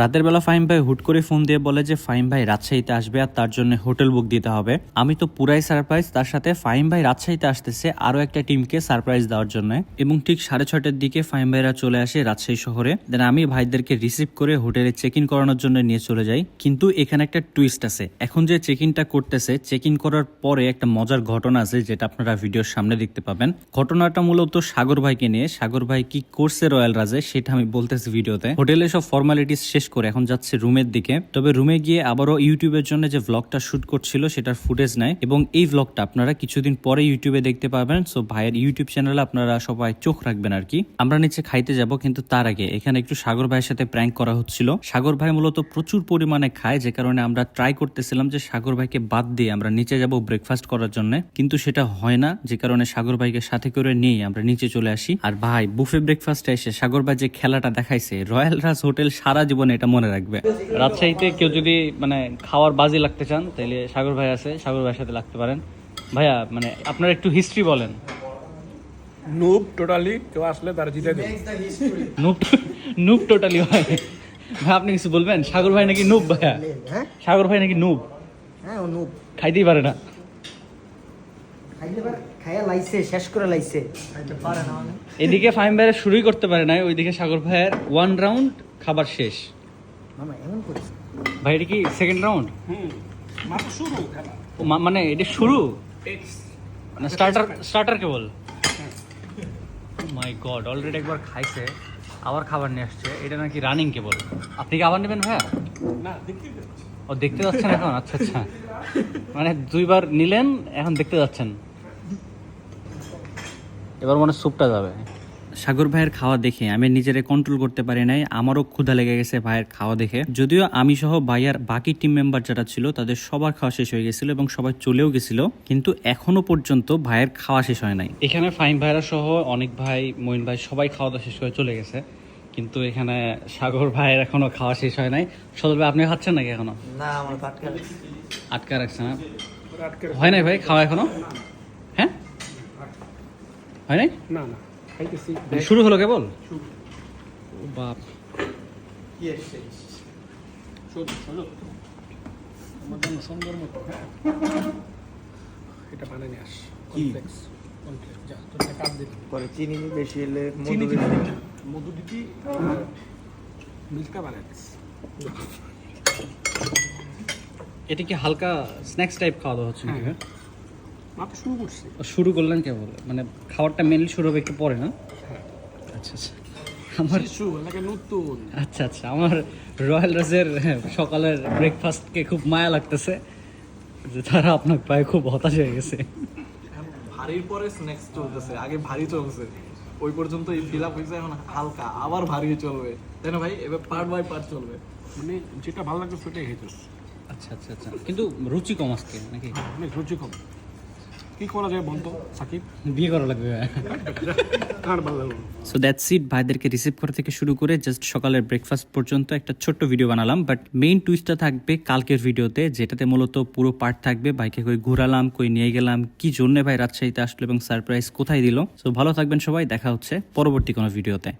রাতের বেলা ফাহিম ভাই হুট করে ফোন দিয়ে বলে যে, ফাহিম ভাই রাজশাহীতে আসবে আর তার জন্য হোটেল বুক দিতে হবে। আমি তো পুরাই সারপ্রাইজ তার সাথে ফাহিম ভাই রাজশাহীতে আসতেছে আরও একটা টিমকে সারপ্রাইজ দেওয়ার জন্য। এবং ঠিক সাড়ে ছটার দিকে ফাহিম ভাইরা চলে আসে রাজশাহী শহরে। দেন আমি ভাইদেরকে রিসিভ করে হোটেলে চেক ইন করানোর জন্য নিয়ে চলে যাই। কিন্তু এখানে একটা টুইস্ট আছে। এখন যে চেক ইনটা করতেছে চেক ইন করার পরে একটা মজার ঘটনা আছে যেটা আপনারা ভিডিওর সামনে দেখতে পাবেন। ঘটনাটা মূলত সাগর ভাইকে নিয়ে। সাগর ভাই কি করছে রয়্যাল রাজে সেটা আমি বলতেছি ভিডিওতে। হোটেলে সব ফর্মালিটিস শেষ করে এখন যাচ্ছে রুমের দিকে, তবে রুমে গিয়ে আবারও ইউটিউবের জন্য যে ভ্লগটা শুট করছিল সেটার ফুটেজ নেয় এবং এই ভ্লগটা আপনারা কিছুদিন পরে ইউটিউবে দেখতে পাবেন সো ভাইয়ের ইউটিউব চ্যানেলে আপনারা সবাই চোখ রাখবেন আর কি আমরা নিচে খাইতে যাব কিন্তু তার আগে এখানে একটু সাগর ভাইয়ের সাথে প্র্যাঙ্ক করা হচ্ছিল। সাগর ভাই মূলত প্রচুর পরিমাণে খায়, যে কারণে আমরা ট্রাই করতেছিলাম যে সাগর ভাইকে বাদ দিয়ে আমরা নিচে যাব ব্রেকফাস্ট করার জন্য, কিন্তু সেটা হয় না, যে কারণে সাগর ভাইকে সাথে করে নিয়ে আমরা নিচে চলে আসি। আর ভাই বুফে ব্রেকফাস্টে এসে সাগর ভাই যে খেলাটা দেখাইছে রয়্যাল রাজ হোটেল সারা জীবন এটা মনে রাখবে। রাজশাহীতে কেউ যদি মানে খাওয়ার বাজি লাগতে চান তাহলে সাগর ভাই আছে সাগর ভাইয়ের সাথে লাগতে পারেন। ভাইয়া মানে আপনার একটু হিস্ট্রি বলেন। নুব টোটালি কেউ আসলে তার জিতে নুব। নুব টোটালি ভাই ভাই আপনি কিছু বলবেন? সাগর ভাই নাকি নুব ভাইয়া? হ্যাঁ? সাগর ভাই নাকি নুব? হ্যাঁ ও নুব। খাইতেই পারে না। খাইয়া লাইছে শেষ করে লাইছে। পারে না। মানে এদিকে ফাইম ভাইয়ের শুরুই করতে পারে না ওইদিকে সাগর ভাইয়ের ওয়ান রাউন্ড খাবার শেষ। মামা এমন করিস ভাই এটা কি সেকেন্ড রাউন্ড হুম। মাত্র শুরু খেলা। মানে এটা শুরু? মানে স্টার্টার স্টার্টার কেবল মাই গড অলরেডি একবার খাইছে আবার খাবার নিয়ে আসছে। এটা নাকি রানিং কেবল আপনি কি আবার নেবেন ভাইয়া? না দেখতে ও দেখতে যাচ্ছেন এখন? আচ্ছা আচ্ছা। মানে দুইবার নিলেন এখন দেখতে যাচ্ছেন। এবার মনে হয় স্যুপটা যাবে। সাগর ভাইয়ের খাওয়া দেখে আমি নিজেরে কন্ট্রোল করতে পারি নাই আমারও ক্ষুধা লেগে গেছে ভাইয়ের খাওয়া দেখে। যদিও আমি সহ ভাইয়ার বাকি টিম মেম্বার যারা ছিল তাদের সবার খাওয়া শেষ হয়ে গেছিল এবং সবাই চলেও গেছিল কিন্তু এখনও পর্যন্ত ভাইয়ের খাওয়া শেষ হয় নাই। এখানে ফাইন ভাইরা সহ অনেক ভাই মইন ভাই সবাই খাওয়া দাওয়া শেষ করে চলে গেছে কিন্তু এখানে সাগর ভাইয়ের এখনও খাওয়া শেষ হয় নাই। সদর ভাই আপনি খাচ্ছেন নাকি এখনও? না আমার পাটকা আটকা রাখছে না? হয় নাই ভাই খাওয়া এখনও? হ্যাঁ? হয় নাই? না না। খাইতেছি মানে শুরু হলো কেবল? বাপ। কি এসছে সুন্দর মতো হ্যাঁ। এটা নিয়ে আস। কি? কমপ্লেক্স কমপ্লেক্স যা তোর একটা দিবি পরে চিনি বেশি এলে চিনি মধু দিবি মধু দিবি মিল্কটা বানিয়ে এটা কি হালকা স্ন্যাক্স টাইপ খাওয়া দাওয়া হচ্ছে হ্যাঁ। মাত্র শুরু করছি? শুরু করলেন কেবল? মানে খাবারটা মেনলি শুরু হবে একটু পরে না? হ্যাঁ। আচ্ছা আচ্ছা। আমার নতুন? আচ্ছা আচ্ছা। আমার রয়্যাল রাজের সকালের ব্রেকফাস্টকে খুব মায়া লাগতেছে যে তারা আপনার প্রায় খুব হতাশ হয়ে গেছে। ভারীর পরে স্ন্যাক্স চলতেছে আগে ভারী চলছে। ওই পর্যন্ত এই ফিল আপ হয়েছে এখন হালকা আবার ভারী চলবে। তাই না ভাই? এবার পার্ট বাই পার্ট চলবে। মানে যেটা ভালো লাগবে সেটাই খেতেছ আচ্ছা আচ্ছা আচ্ছা। কিন্তু রুচি কম আজকে নাকি? রুচি কম। কি করা যায় বলতো সাকিব? বিয়ে করা লাগবে কার ভালো লাগবে সো দ্যাটস ইট ভাইদেরকে রিসিভ করা থেকে শুরু করে জাস্ট সকালের ব্রেকফাস্ট পর্যন্ত একটা ছোট্ট ভিডিও বানালাম বাট মেইন টুইস্টটা থাকবে কালকের ভিডিওতে যেটাতে মূলত পুরো পার্ট থাকবে বাইকে কই ঘুরালাম কই নিয়ে গেলাম কি জন্য ভাই রাজশাহীতে আসলো এবং সারপ্রাইজ কোথায় দিল। সো ভালো থাকবেন সবাই দেখা হচ্ছে পরবর্তী কোনো ভিডিওতে